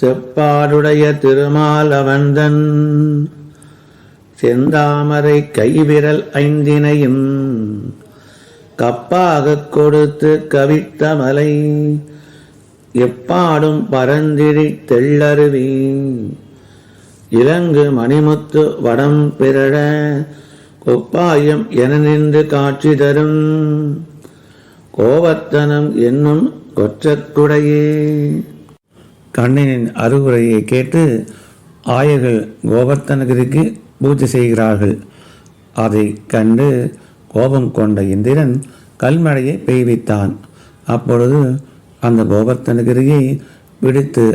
செப்பாடுடைய திருமாலவந்தன் செந்தாமரை கைவிரல் ஐந்தினையும் கப்பாகக் கொடுத்து கவித்த மலை. எப்பாடும் பரந்திரி தெள்ளருவி. இலங்கு மணிமுத்து வடம் பிறழ கொப்பாயம் என நின்று காட்சி தரும். கோவத்தனம் என்னும் கொற்றக்குடையே. கண்ணனின் அறிவுரையை கேட்டு ஆயர்கள் கோவர்த்தனகிரிக்கு பூஜை செய்கிறார்கள். அதை கண்டு கோபம் கொண்ட இந்திரன் கல்மழையை பெய்வித்தான். அப்பொழுது அந்த கோபர்த்தனகிரியை பிடித்து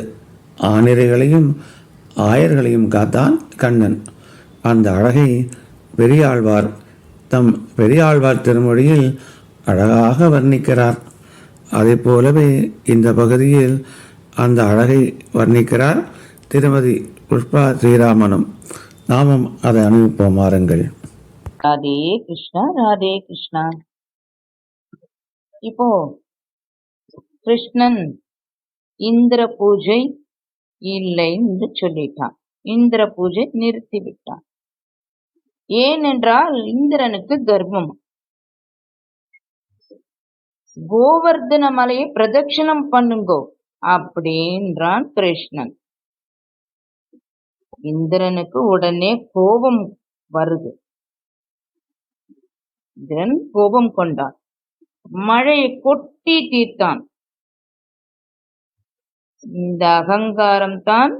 ஆனிரைகளையும் ஆயர்களையும் காத்தான் கண்ணன். அந்த அழகை பெரியாழ்வார் தம் பெரியாழ்வார் திருமொழியில் அழகாக வர்ணிக்கிறார். அதே போலவே இந்த பகுதியில் அந்த அழகை வர்ணிக்கிறார் திருமதி புஷ்பா ஸ்ரீராமனும். நாமும் அதை அனுபவிப்போம் வாருங்கள். ராதே கிருஷ்ணா ராதே கிருஷ்ணா. இப்போ கிருஷ்ணன் இந்திர பூஜை இல்லைன்னு சொல்லிட்டான். இந்திர பூஜை நிறுத்தி விட்டான் ஏனென்றால் இந்திரனுக்கு கர்ப்பம். கோவர்தன மலையை பிரதட்சணம் பண்ணுங்கோ. அப்படின்றான் கிருஷ்ணன். இந்திரனுக்கு உடனே கோபம் வருது. இந்திரன் கோபம் கொண்டான். மழையை கொட்டி தீர்த்தான். இந்த அகங்காரம் தான்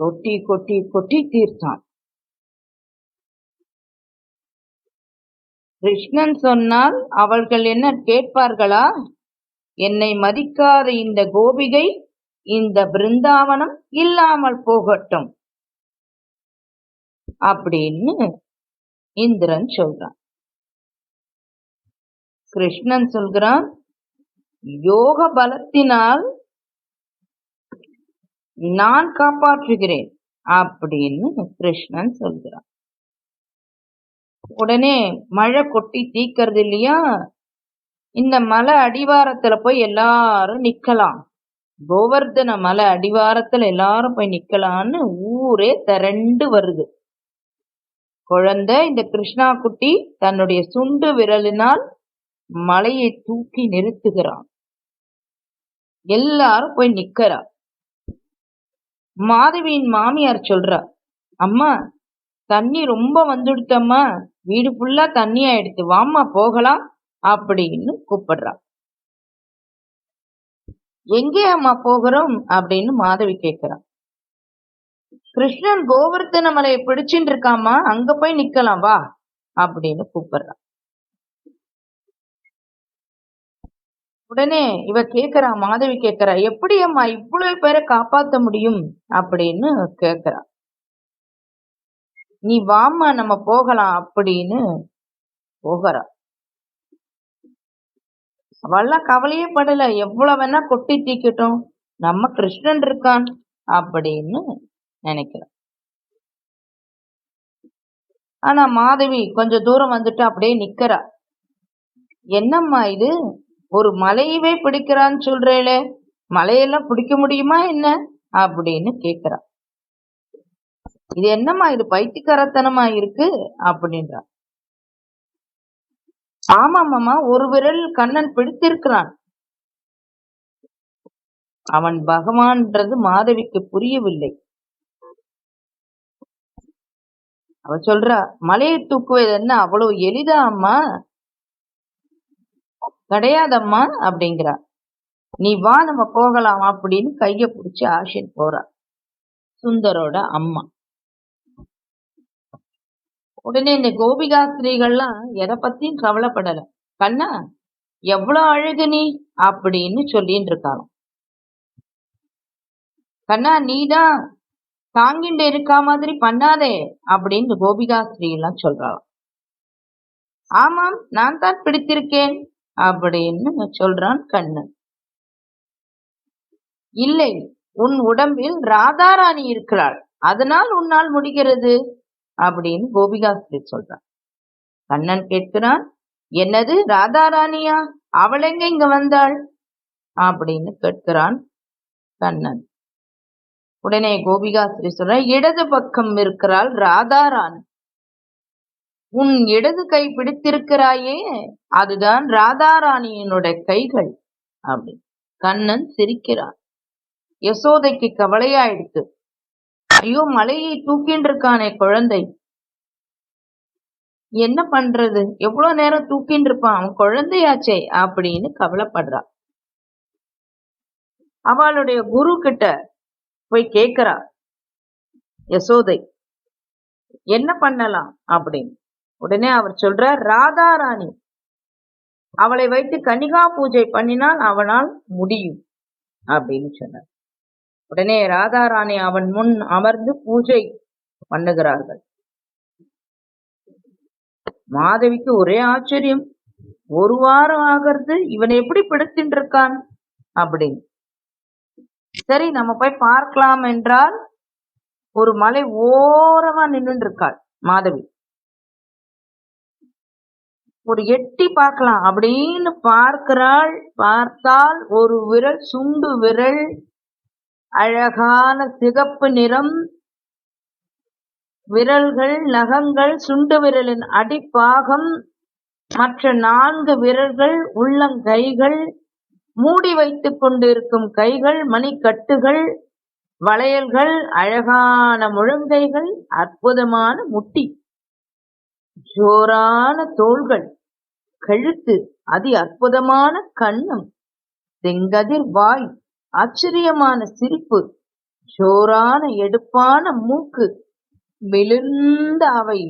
கொட்டி கொட்டி கொட்டி தீர்த்தான். கிருஷ்ணன் சொன்னால் அவர்கள் என்ன கேட்பார்களா? என்னை மதிக்காத இந்த கோபிகை இந்த பிருந்தாவனம் இல்லாமல் போகட்டும். அப்படின்னு இந்திரன் சொல்றான். கிருஷ்ணன் சொல்கிறான் யோக பலத்தினால் நான் காப்பாற்றுகிறேன். அப்படின்னு கிருஷ்ணன் சொல்கிறான். உடனே மழை கொட்டி தீக்கிறது இல்லையா? இந்த மலை அடிவாரத்துல போய் எல்லாரும் நிக்கலாம். கோவர்தன மலை அடிவாரத்துல எல்லாரும் போய் நிக்கலாம்னு ஊரே திரண்டு வருது. குழந்தை இந்த கிருஷ்ணா குட்டி தன்னுடைய சுண்டு விரலினால் மலையை தூக்கி நிறுத்துகிறான். எல்லாரும் போய் நிக்கிறா மாதவியின் மாமியார் சொல்றா அம்மா தண்ணி ரொம்ப வந்துடுத்தம்மா. வீடு ஃபுல்லா தண்ணி ஆயிடுத்து வாம்மா போகலாம் அப்படின்னு கூப்பிடுறா. எங்கே அம்மா போகிறோம் அப்படின்னு மாதவி கேட்கிறான் கிருஷ்ணன் கோவர்த்தன மலையை பிடிச்சின்னு இருக்காமா அங்க போய் நிக்கலாம் வா அப்படின்னு கூப்பிடுறான் உடனே இவ கேக்குறா மாதவி கேக்குறா எப்படி அம்மா இவ்வளவு பேரை காப்பாத்த முடியும் அப்படின்னு கேக்குறா. நீ வாமா நம்ம போகலாம் அப்படின்னு போகிறா. அவள்லாம் கவலையே படல. எவ்வளவு வேணா கொட்டி தீக்கட்டும். நம்ம கிருஷ்ணன் இருக்கான் அப்படின்னு நினைக்கிறேன் ஆனா மாதவி கொஞ்சம் தூரம் வந்துட்டு அப்படியே நிக்கிறா. என்னம்மா இது? ஒரு மலையவே பிடிக்கிறான்னு சொல்றேளே. மலையெல்லாம் பிடிக்க முடியுமா என்ன? அப்படின்னு கேக்குறா. இது என்னம்மா இது பைத்தியக்காரத்தனமா இருக்கு? அப்படின்றா. ஆமாமாமா ஒரு விரல் கண்ணன் பிடித்திருக்கிறான். அவன் பகவான்ன்றது மாதவிக்கு புரியவில்லை. அவ சொல்றா மலையை தூக்குவது என்ன அவ்வளவு எளிதா அம்மா? கிடையாதம்மா அப்படிங்கிறா. நீ வா நம்ம போகலாம் அப்படின்னு கைய புடிச்சு ஆஷின் போறா. சுந்தரோட அம்மா. உடனே இந்த கோபிகாஸ்திரிகள்லாம் எதை பத்தியும் கவலைப்படல. கண்ணா எவ்வளவு அழகு நீ? அப்படின்னு சொல்லிட்டு இருக்காளாம். கண்ணா நீதான் தாங்கிண்டு இருக்கா மாதிரி பண்ணாதே அப்படின்னு கோபிகாஸ்திரி எல்லாம் சொல்றாளாம். ஆமாம் நான் தான் பிடித்திருக்கேன் அப்படின்னு சொல்றான் கண்ணன். இல்லை உன் உடம்பில் ராதாராணி இருக்கிறாள். அதனால் உன்னால் முடிகிறது. அப்படின்னு கோபிகாஸ்திரி சொல்றான் கண்ணன் கேட்கிறான் என்னது ராதாராணியா? அவள் எங்க இங்க வந்தாள்? அப்படின்னு கேட்கிறான் கண்ணன். உடனே கோபிகாஸ்திரி சொல்ற இடது பக்கம் இருக்கிறாள் ராதாராணி. உன் இடது கை பிடித்திருக்கிறாயே அதுதான் ராதாராணியினுடைய கைகள். அப்படி கண்ணன் சிரிக்கிறான். யசோதைக்கு கவலையாயிடுத்து ஐயோ மலையை தூக்கின்னு இருக்கானே குழந்தை. என்ன பண்றது? எவ்வளவு நேரம் தூக்கின்னு இருப்பான் அவன் குழந்தையாச்சே அப்படின்னு கவலைப்படுறா. அவளுடைய குரு கிட்ட போய் கேக்குறா யசோதை என்ன பண்ணலாம்? அப்படின்னு. உடனே அவர் சொல்றார் ராதாராணி அவளை வைத்து கனிகா பூஜை பண்ணினால் அவனால் முடியும். அப்படின்னு சொன்னார். உடனே ராதாராணி அவன் முன் அமர்ந்து பூஜை பண்ணுகிறார்கள். மாதவிக்கு ஒரே ஆச்சரியம். ஒரு வாரம் ஆகிறது இவன் எப்படி பிடித்துட்டு இருக்கான்? அப்படின்னு. சரி நம்ம போய் பார்க்கலாம் என்றால் ஒரு மலை ஓரமா நின்று இருக்காள் மாதவி. ஒரு எட்டி பார்க்கலாம் அப்படின்னு பார்க்கிறாள். பார்த்தால் ஒரு விரல் சுண்டு விரல் அழகான சிகப்பு நிறம் விரல்கள் நகங்கள் சுண்டு விரலின் அடிப்பாகம் மற்ற நான்கு விரல்கள் உள்ளங்கைகள் மூடி வைத்துக் கொண்டிருக்கும் கைகள் மணிக்கட்டுகள் வளையல்கள் அழகான முழங்கைகள் அற்புதமான முட்டி ஜோரான தோள்கள் கழுத்து அதி அற்புதமான கண்ணம் செங்கதிர் வாய் ஆச்சரியமான சிரிப்பு ஜோரான எடுப்பான மூக்கு மெலிந்த அவை.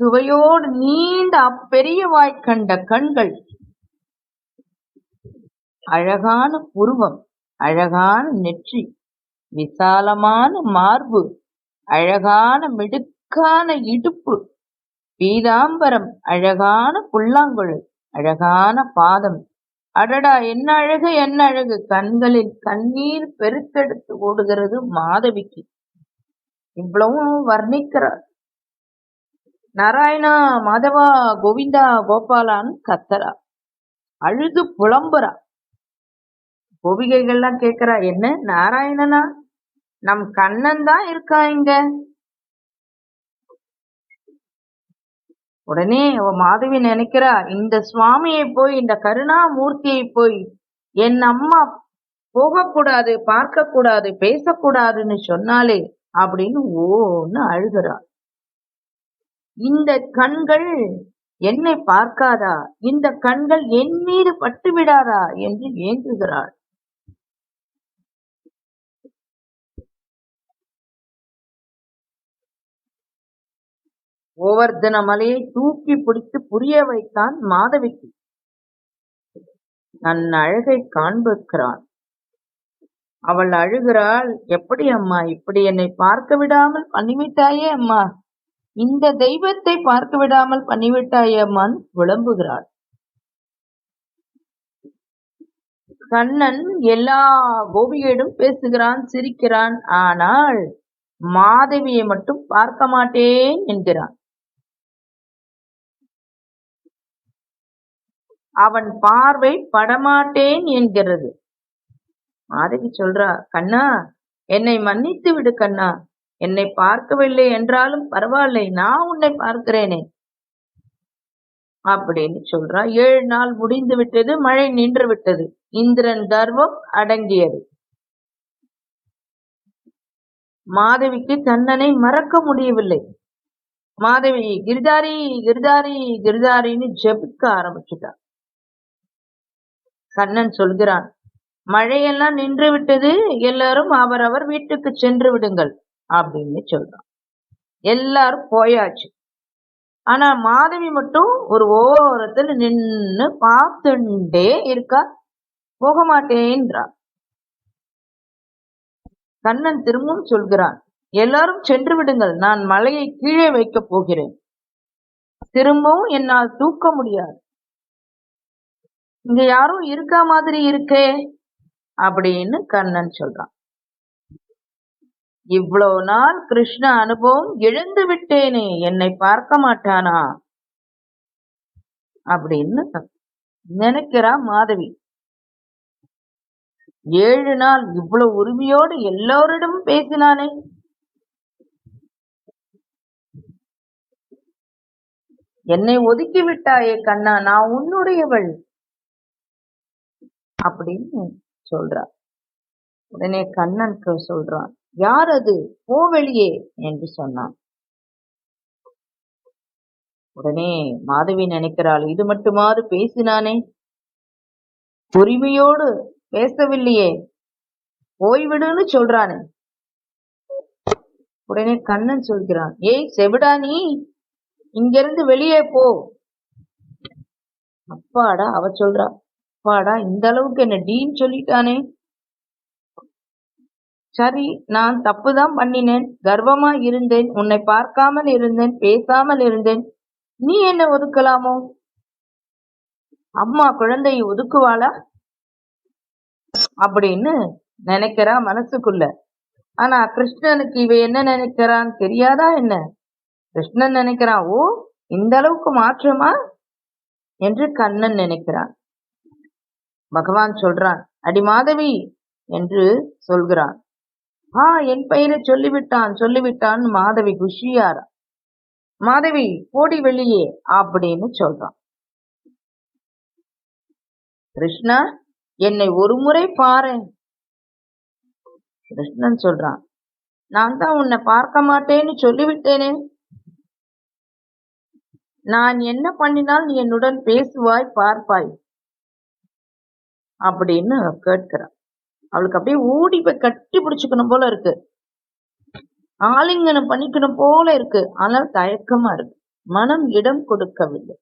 சுவையோடு நீண்ட அப்பெரிய வாய் கண்ட கண்கள். அழகான புருவம் அழகான நெற்றி விசாலமான மார்பு அழகான மிடுக்கான இடுப்பு பீதாம்பரம் அழகான புல்லாங்குழல் அழகான பாதம். அடடா என்ன அழகு என்ன அழகு. கண்களில் கண்ணீர் பெருக்கெடுத்து ஓடுகிறது மாதவிக்கு இவ்வளவும் வர்ணிக்கிறார். நாராயணா மாதவா கோவிந்தா கோபாலான்னு கத்தரா. அழுது புலம்புறா. கோபிகைகள்லாம் கேக்குறா என்ன நாராயணனா? நம் கண்ணன் தான் இருக்கா இங்க? உடனே மாதவி நினைக்கிறா இந்த சுவாமியை போய் இந்த கருணாமூர்த்தியை போய் என் அம்மா போகக்கூடாது பார்க்க கூடாது பேசக்கூடாதுன்னு சொன்னாலே அப்படின்னு ஓன்னு அழுகிறா. இந்த கண்கள் என்னை பார்க்காதா? இந்த கண்கள் என் மீது பட்டு விடாதா என்று ஏங்குகிறாள். கோவர்தன மலையை தூக்கி பிடித்து புரிய வைத்தான் மாதவிக்கு. தன் அழகை காண்பிக்கிறான். அவள் அழுகிறாள் எப்படி அம்மா இப்படி என்னை பார்க்க விடாமல் பண்ணிவிட்டாயே அம்மா? இந்த தெய்வத்தை பார்க்க விடாமல் பண்ணிவிட்டாயே அம்மான் விளம்புகிறாள். கண்ணன் எல்லா கோபிகளிடம் பேசுகிறான் சிரிக்கிறான். ஆனால் மாதவியை மட்டும் பார்க்க மாட்டேன் என்கிறான். அவன் பார்வை படமாட்டேன் என்கிறது. மாதவி சொல்றா கண்ணா என்னை மன்னித்து விடு கண்ணா. என்னை பார்க்கவில்லை என்றாலும் பரவாயில்லை நான் உன்னை பார்க்கிறேனே. அப்படின்னு சொல்றா. ஏழு நாள் முடிந்து விட்டது மழை நின்று விட்டது. இந்திரன் கர்வம் அடங்கியது. மாதவிக்கு தன்னனை மறக்க முடியவில்லை. மாதவி கிரிதாரி கிரிதாரி கிரிதாரின்னு ஜெபிக்க ஆரம்பிச்சுட்டா. கண்ணன் சொல்கிறான் மழையெல்லாம் நின்று விட்டது எல்லாரும் அவரவர் வீட்டுக்கு சென்று விடுங்கள் அப்படின்னு சொல்றான். எல்லாரும் போயாச்சு. ஆனா மாதவி மட்டும் ஒரு ஓரத்துல நின்னு பார்த்துண்டே இருக்கா போக மாட்டேன்றா கண்ணன் திரும்பவும் சொல்கிறான் எல்லாரும் சென்று விடுங்கள் நான் மலையை கீழே வைக்கப் போகிறேன். திரும்பவும் என்னால் தூக்க முடியாது. இங்க யாரும் இருக்கா மாதிரி இருக்கே அப்படின்னு கண்ணன் சொல்றான். இவ்வளவு நாள் கிருஷ்ண அனுபவம் இழந்து விட்டேனே என்னை பார்க்க மாட்டானா? அப்படின்னு நினைக்கிறா மாதவி. ஏழு நாள் இவ்வளவு உரிமையோடு எல்லோரிடமும் பேசினானே. என்னை ஒதுக்கி விட்டாயே கண்ணா நான் உன்னுடையவள். அப்படின்னு சொல்றா. உடனே கண்ணனுக்கு சொல்றான் யார் அது? போ வெளியே என்று சொன்னான். உடனே மாதவி நினைக்கிறாள் இது மட்டுமாறு பேசினானே? பொறுமையோடு பேசவில்லையே போய்விடுன்னு சொல்றானே. உடனே கண்ணன் சொல்கிறான் ஏய் செவிடா நீ இங்கிருந்து வெளியே போ. அப்பாடா அவ சொல்றா அப்பாடா இந்த அளவுக்கு என்ன டீன்னு சொல்லிட்டானே? சரி நான் தப்புதான் பண்ணினேன். கர்வமா இருந்தேன். உன்னை பார்க்காமல் இருந்தேன். பேசாமல் இருந்தேன். நீ என்ன ஒதுக்கலாமோ? அம்மா குழந்தையை ஒதுக்குவாளா? அப்படின்னு நினைக்கிறா மனசுக்குள்ள. ஆனா கிருஷ்ணனுக்கு இவ என்ன நினைக்கிறான்? தெரியாதா என்ன? கிருஷ்ணன் நினைக்கிறான் ஓ இந்த அளவுக்கு மாற்றமா? என்று கண்ணன் நினைக்கிறான். பகவான் சொல்றான் அடி மாதவி என்று சொல்கிறான். ஆ என் பெயரை சொல்லிவிட்டான் சொல்லிவிட்டான் மாதவி குஷியாரா. மாதவி போடி வெளியே அப்படின்னு சொல்றான். கிருஷ்ணா என்னை ஒரு முறை பாரு கிருஷ்ணன் சொல்றான் நான் தான் உன்னை பார்க்க மாட்டேன்னு சொல்லிவிட்டேனே. நான் என்ன பண்ணினால் நீ என்னுடன் பேசுவாய் பார்ப்பாய். அப்படின்னு கேட்கிறான் அவளுக்கு அப்படியே ஓடி போய் கட்டி பிடிச்சுக்கணும் போல இருக்கு. ஆலிங்கனம் பண்ணிக்கணும் போல இருக்கு. ஆனால் தயக்கமா இருக்கு. மனம் இடம் கொடுக்கவில்லை.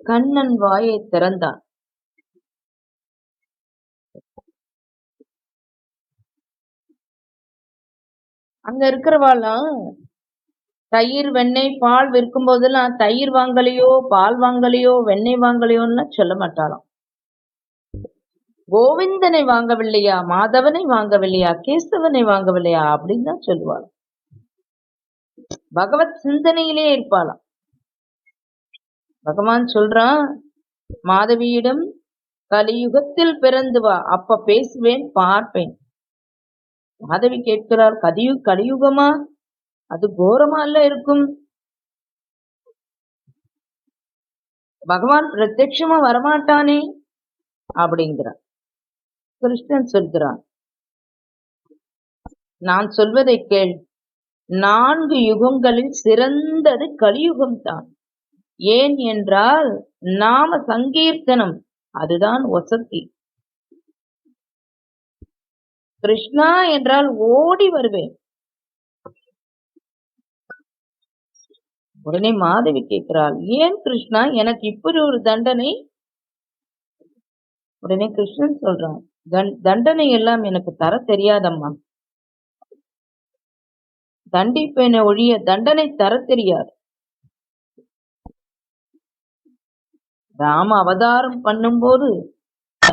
கண்ணன் வாயை திறந்தான். அங்க இருக்கிறவாளாம் தயிர் வெண்ணெய் பால் விற்கும் போதெல்லாம் தயிர் வாங்கலையோ பால் வாங்கலையோ வெண்ணெய் வாங்கலையோன்னு சொல்ல மாட்டாளாம். கோவிந்தனை வாங்கவில்லையா? மாதவனை வாங்கவில்லையா? கேசவனை வாங்கவில்லையா? அப்படின்னு தான் சொல்லுவாள் பகவத் சிந்தனையிலே இருப்பாளாம். பகவான் சொல்றான் மாதவியிடம் கலியுகத்தில் பிறந்து வா அப்ப பேசுவேன் பார்ப்பேன். மாதவி கேட்கிறார் கதியு கலியுகமா? அது கோரமா அல்ல இருக்கும்? பகவான் பிரத்யட்சமா வரமாட்டானே? அப்படிங்கிறார் கிருஷ்ணன் சொல்கிறான். நான் சொல்வதை கேள். நான்கு யுகங்களில் சிறந்தது கலியுகம் தான். ஏன் என்றால் நாம சங்கீர்த்தனம் அதுதான் வசதி. கிருஷ்ணா என்றால் ஓடி வருவேன். உடனே மாதவி கேட்கிறாள் ஏன் கிருஷ்ணா? எனக்கு இப்படி ஒரு தண்டனை? உடனே கிருஷ்ணன் சொல்றான் தண்டனை எல்லாம் எனக்கு தர தெரியாதம்மா. தண்டிப்பேன ஒழிய தண்டனை தர தெரியாது. ராம அவதாரம் பண்ணும்போது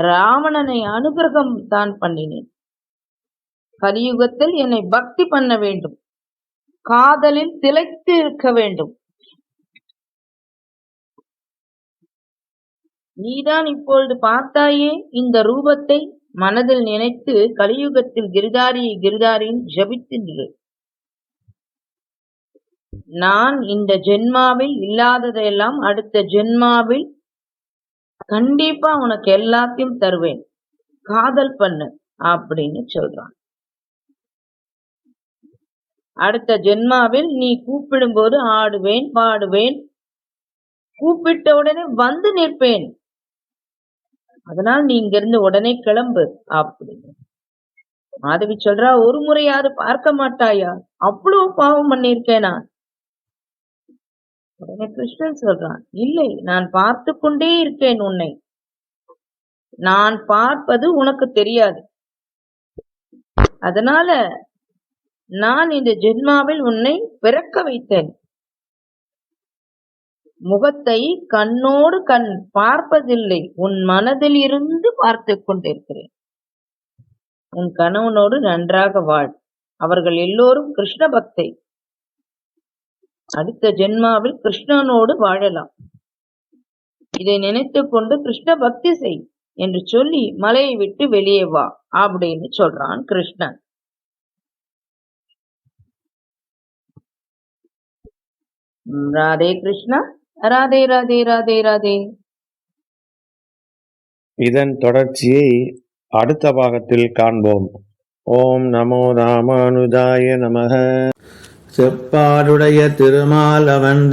ராவணனை அனுகிரகம் தான் பண்ணினேன். கலியுகத்தில் என்னை பக்தி பண்ண வேண்டும். காதலில் திளைத்து இருக்க வேண்டும். நீதான் இப்பொழுது பார்த்தாயே இந்த ரூபத்தை மனதில் நினைத்து கலியுகத்தில் கிரிதாரி ஜபித்து நிறு நான் இந்த ஜென்மாவில் இல்லாததையெல்லாம் அடுத்த ஜென்மாவில் கண்டிப்பா உனக்கு எல்லாத்தையும் தருவேன். காதல் பண்ணு அப்படின்னு சொல்றான். அடுத்த ஜென்மாவில் நீ கூப்பிடும்போது ஆடுவேன் பாடுவேன். கூப்பிட்ட உடனே வந்து நிற்பேன். அதனால் நீ இங்கிருந்து உடனே கிளம்பு அப்படின்னு மாதவி சொல்றா ஒரு முறையாவது பார்க்க மாட்டாயா? அவ்வளவு பாவம் பண்ணிருக்கேனா உடனே கிருஷ்ணன் சொல்றான் இல்லை நான் பார்த்து கொண்டே இருக்கேன் உன்னை. நான் பார்ப்பது உனக்கு தெரியாது. அதனால நான் இந்த ஜென்மாவில் உன்னை பிறக்க வைத்தேன். முகத்தை கண்ணோடு கண் பார்ப்பதில்லை. உன் மனதில் இருந்து பார்த்து கொண்டிருக்கிறேன். உன் கணவனோடு நன்றாக வாழ். அவர்கள் எல்லோரும் கிருஷ்ண பக்தை. அடுத்த ஜென்மாவில் கிருஷ்ணனோடு வாழலாம். இதை நினைத்துக் கொண்டு கிருஷ்ண பக்தி செய் என்று சொல்லி மலையை விட்டு வெளியே வா அப்படின்னு சொல்றான் கிருஷ்ணன். ராதே கிருஷ்ணா. ராதே ராதே ராதே ராதே. இதன் தொடர்ச்சியை அடுத்த பாகத்தில் காண்போம். ஓம் நமோ ராமானுஜாய நமக. செப்பாடுடைய திருமாலவன்